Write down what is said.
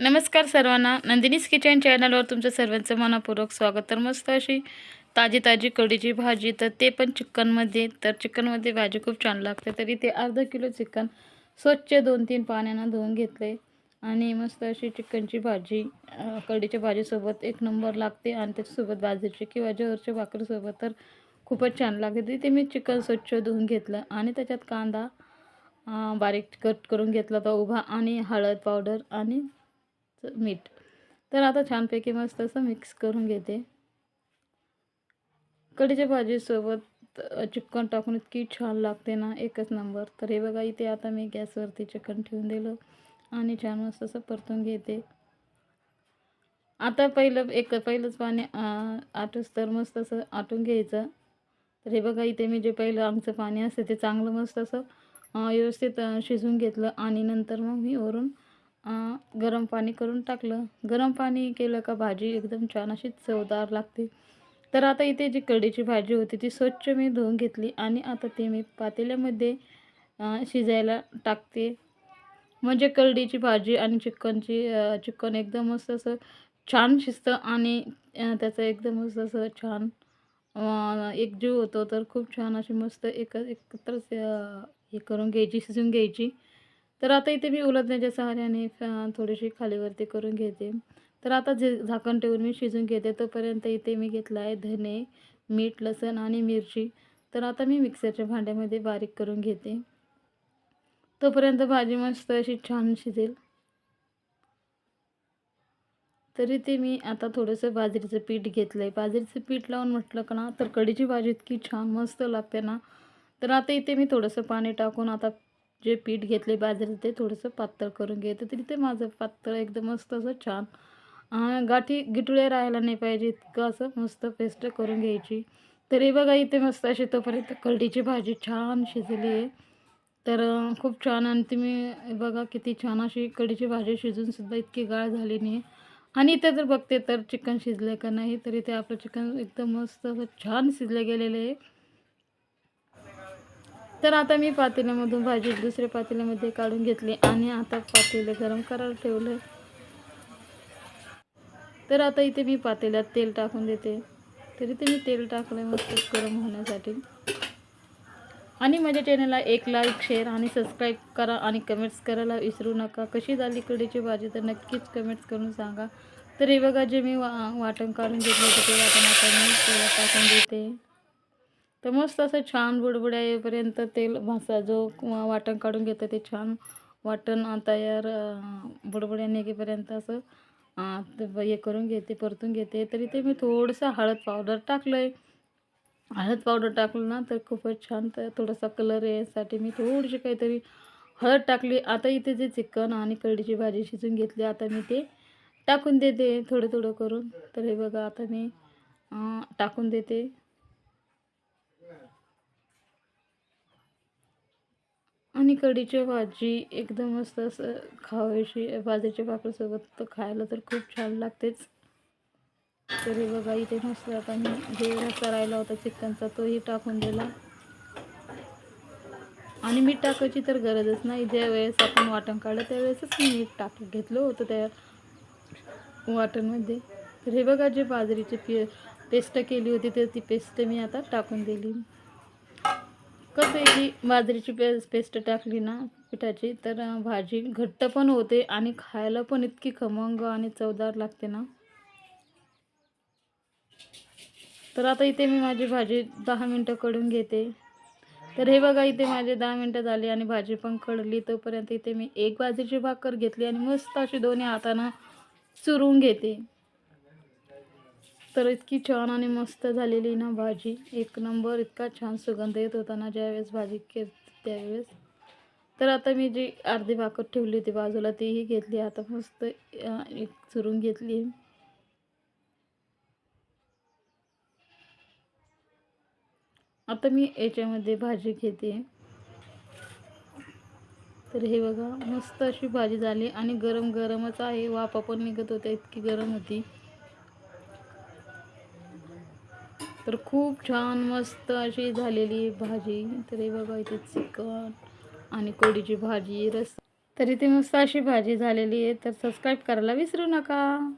नमस्कार सर्वांना. नंदिनीस किचन चॅनलवर तुमचं सर्वांचं मनापूर्वक स्वागत. तर मस्त अशी ताजी ताजी कडीची भाजी तर ते पण चिकनमध्ये. तर चिकनमध्ये भाजी खूप छान लागते. तरी ते अर्धा किलो चिकन स्वच्छ दोन तीन पाण्यानं धुवून घेतले आणि मस्त अशी चिकनची भाजी कडीच्या भाजीसोबत एक नंबर लागते. आणि त्याच्यासोबत बाजरीची किंवा जवळच्या भाकरीसोबत तर खूपच छान लागते. तिथे मी चिकन स्वच्छ धुवून घेतलं. आणि त्याच्यात कांदा बारीक कट करून घेतला होता उभा. आणि हळद पावडर आणि मीठ. तर आता छानपैकी मस्त असं मिक्स करून घेते. कढीच्या भाजीसोबत चिकन टाकून इतकी छान लागते ना एकच नंबर तर हे बघा इथे आता मी गॅसवरती चिकन ठेवून दिलं आणि छान मस्त असं परतून घेते. आता पहिलं एक पहिलंच पाणी आटूस तर मस्त असं आटून घ्यायचं. तर हे बघा इथे मी जे पहिलं आमचं पाणी असतं ते चांगलं मस्त असं व्यवस्थित शिजून घेतलं आणि नंतर मग मी वरून गरम पाणी करून टाकलं. गरम पाणी केलं का भाजी एकदम छान अशी चवदार लागते. तर आता इथे जी कढीची भाजी होती ती स्वच्छ मी धुवून घेतली आणि आता ते मी पातेल्यामध्ये शिजायला टाकते. म्हणजे करडीची भाजी आणि चिकनची चिकन एकदम मस्त असं छान शिजतं आणि त्याचं एकदम मस्त असं छान एक एकजीव होतो. तर खूप छान अशी मस्त एक एकत्रच हे करून घ्यायची शिजून घ्यायची. तर आता इथे मी उलटण्याच्या सहाऱ्याने थोडीशी खालीवरती करून घेते. तर आता जे झाकण ठेवून मी शिजून घेते तोपर्यंत इथे मी घेतला आहे धने मीठ लसण आणि मिरची. तर आता मी मिक्सरच्या भांड्यामध्ये बारीक करून घेते. तोपर्यंत भाजी मस्त अशी छान शिजेल. तरी ते मी आता थोडंसं बाजरीचं पीठ घेतलं आहे बाजरीचं पीठ लावून म्हटलं का ना तर कढीची भाजी इतकी छान मस्त लागते ना. तर आता इथे मी थोडंसं पाणी टाकून आता जे पीठ घेतले बाजरीचं ते थोडंसं पातळ करून घेते तरी ते माझं पातळ एकदम मस्त असं छान. गाठी गिटुळे राहायला नाही पाहिजे इतकं असं मस्त पेस्ट करून घ्यायची. तरी बघा इथे मस्त अशी तोपर्यंत कढीची भाजी छान शिजली आहे. तर खूप छान. आणि तुम्ही बघा किती छान अशी कडीची भाजी शिजूनसुद्धा इतकी गाळ झाली नाही आणि इथे जर बघते तर चिकन शिजले का नाही तरी ते आपलं चिकन एकदम मस्त असं छान शिजले गेलेलं आहे. तर आता मी पातेल्यामधून भाजी दुसऱ्या पातेल्यामध्ये काढून घेतली आणि आता पातेले गरम करायला ठेवलं तर आता इथे मी पातेल्यात तेल टाकून देते. तरी ते मी तेल टाकलं मस्त गरम होण्यासाठी. आणि माझ्या चॅनलला एक लाईक शेअर आणि सबस्क्राईब करा आणि कमेंट्स करायला विसरू नका. कशी झाली कढीची भाजी तर नक्कीच कमेंट्स करून सांगा. तर हे बघा जे मी वा वाटण काढून घेतलं होतं ते वाटण आता मी तेला टाकून देते. तर मस्त असं छान बुडबुड्या येईपर्यंत तेल भासा जो वाटण काढून घेतं ते छान वाटण तयार बुडबुड्या निघेपर्यंत असं हे करून घेते परतून घेते. तरी ते मी थोडंसं हळद पावडर टाकलं आहे हळद पावडर टाकलं ना तर खूपच छान तर थोडासा कलर यासाठी मी थोडीशी काहीतरी हळद टाकली. आता इथे जे चिकन आणि करडीची भाजी शिजून घेतली आता मी ते टाकून देते थोडं थोडं करून. तर हे बघा आता मी टाकून देते. आणि कढीची भाजी एकदम मस्त असं खावायची भाजीच्या भाकरीसोबत तर खायला तर खूप छान लागतेच. तरी बघा इथे मस्त आता मी जे रस्ता राहिला होता चिकनचा तोही टाकून दिला. आणि मीठ टाकायची तर गरजच नाही ज्या वेळेस आपण वाटण काढलं त्यावेळेसच मी मीठ टाक घेतलं होतं त्या वाटणमध्ये. तर हे बघा जे बाजरीची पे पेस्ट केली होती तर ती पेस्ट मी आता टाकून दिली. कसं आहे की बाजरीची पे पेस्ट टाकली ना पिठाची तर भाजी घट्ट पण होते आणि खायला पण इतकी खमंग आणि चवदार लागते ना. तर आता इथे मी माझी भाजी दहा मिनटं कडून घेते. तर हे बघा इथे माझे दहा मिनटं झाली आणि भाजी पण कडली तोपर्यंत इथे मी एक बाजरीची भाकर घेतली आणि मस्त अशी दोन्ही हातानं चुरून घेते. तर इतकी छान आणि मस्त झालेली ना भाजी. एक नंबर इतका छान सुगंध येत होता ना ज्यावेळेस भाजी के त्यावेळेस. तर आता मी जी अर्धी भाकर ठेवली होती बाजूला तीही घेतली. आता मस्त एक चुरून घेतली. आता मी याच्यामध्ये भाजी घेते. तर हे बघा मस्त अशी भाजी झाली आणि गरम गरमच आहे. वाफा पण निघत होत्या इतकी गरम होती. तर खूप छान मस्त अशी झालेली भाजी. तर हे बघा इथे चिकन आणि कोडीची भाजी रस तर इथे मस्त अशी भाजी झालेली आहे. तर सबस्क्राईब करायला विसरू नका.